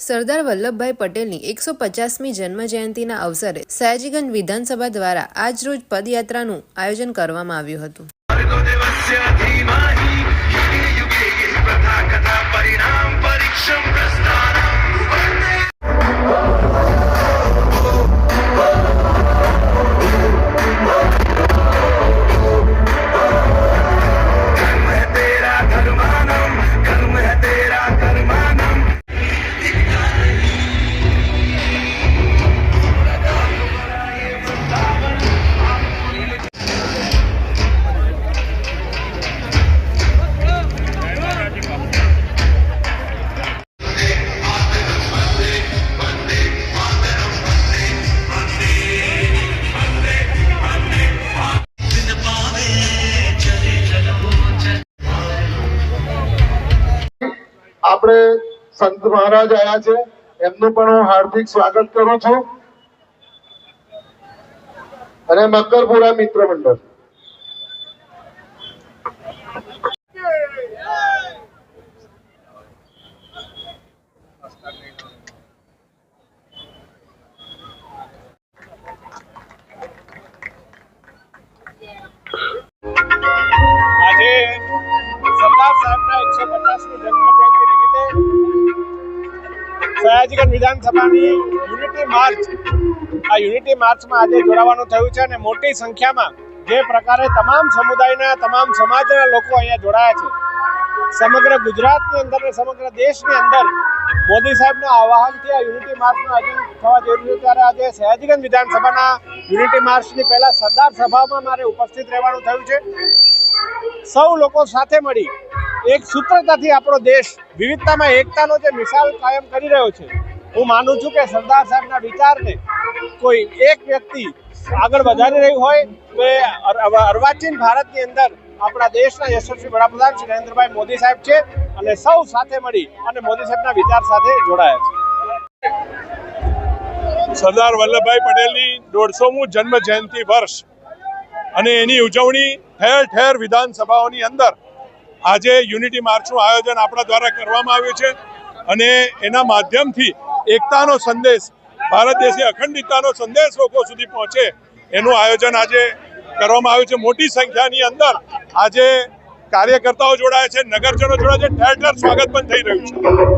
સરદાર વલ્લભભાઈ પટેલની એકસો પચાસમી જન્મજયંતિના અવસરે સયાજીગંજ વિધાનસભા દ્વારા આજરોજ પદયાત્રાનું આયોજન કરવામાં આવ્યું હતું. આપણે સંત મહારાજ આયા છે. એમનું પણ હું હાર્દિક સ્વાગત કરું છું. અને મકરપુરા મિત્ર મંડળ. આજે સરદાર સાહેબના એકસો પચાસમી જન્મ સયાજીગંજ વિધાનસભાની યુનિટી માર્ચ. આ યુનિટી માર્ચમાં આજે જોડાવાનું થયું છે અને મોટી સંખ્યામાં જે પ્રકારે તમામ સમુદાયના, તમામ સમાજના લોકો અહીંયા જોડાયા છે. સમગ્ર ગુજરાતની અંદર અને સમગ્ર દેશની અંદર મોદી સાહેબના આવાહનથી આ યુનિટી માર્ચનું આયોજન થવા જઈ રહ્યું ત્યારે આજે સયાજીગંજ વિધાનસભાના યુનિટી માર્ચની પહેલા સરદાર સભામાં મારે ઉપસ્થિત રહેવાનું થયું છે. સૌ લોકો સાથે મળી એક સૂત્રતાથી આપણો દેશ વિવિધતામાં એકતાનો જે મિસાલ કાયમ કરી રહ્યો છે, હું માનું છું કે સરદાર સાહેબના વિચારને કોઈ એક વ્યક્તિ આગળ વધારી રહ્યું હોય, તો એ અર્વાચીન ભારતની અંદર આપણા દેશના યશસ્વી વડાપ્રધાન શ્રી નરેન્દ્રભાઈ મોદી સાહેબ છે અને સૌ સાથે મળી અને મોદી સાહેબના વિચાર સાથે જોડાયા છે. સરદાર વલ્લભભાઈ પટેલની દોઢસોમું જન્મ જયંતિ વર્ષ અને એની ઉજવણી ઠેર ઠેર વિધાનસભાઓની અંદર આજે યુનિટી માર્ચનું આયોજન આપણા દ્વારા કરવામાં આવ્યું છે અને એના માધ્યમથી એકતાનો સંદેશ, ભારત દેશની અખંડિતતાનો સંદેશ લોકો સુધી પહોંચે એનું આયોજન આજે કરવામાં આવ્યું છે. મોટી સંખ્યાની અંદર આજે કાર્યકર્તાઓ જોડાયા છે, નગરજનો જોડાયા છે ઠેર ઠેર સ્વાગત પણ થઈ રહ્યું છે.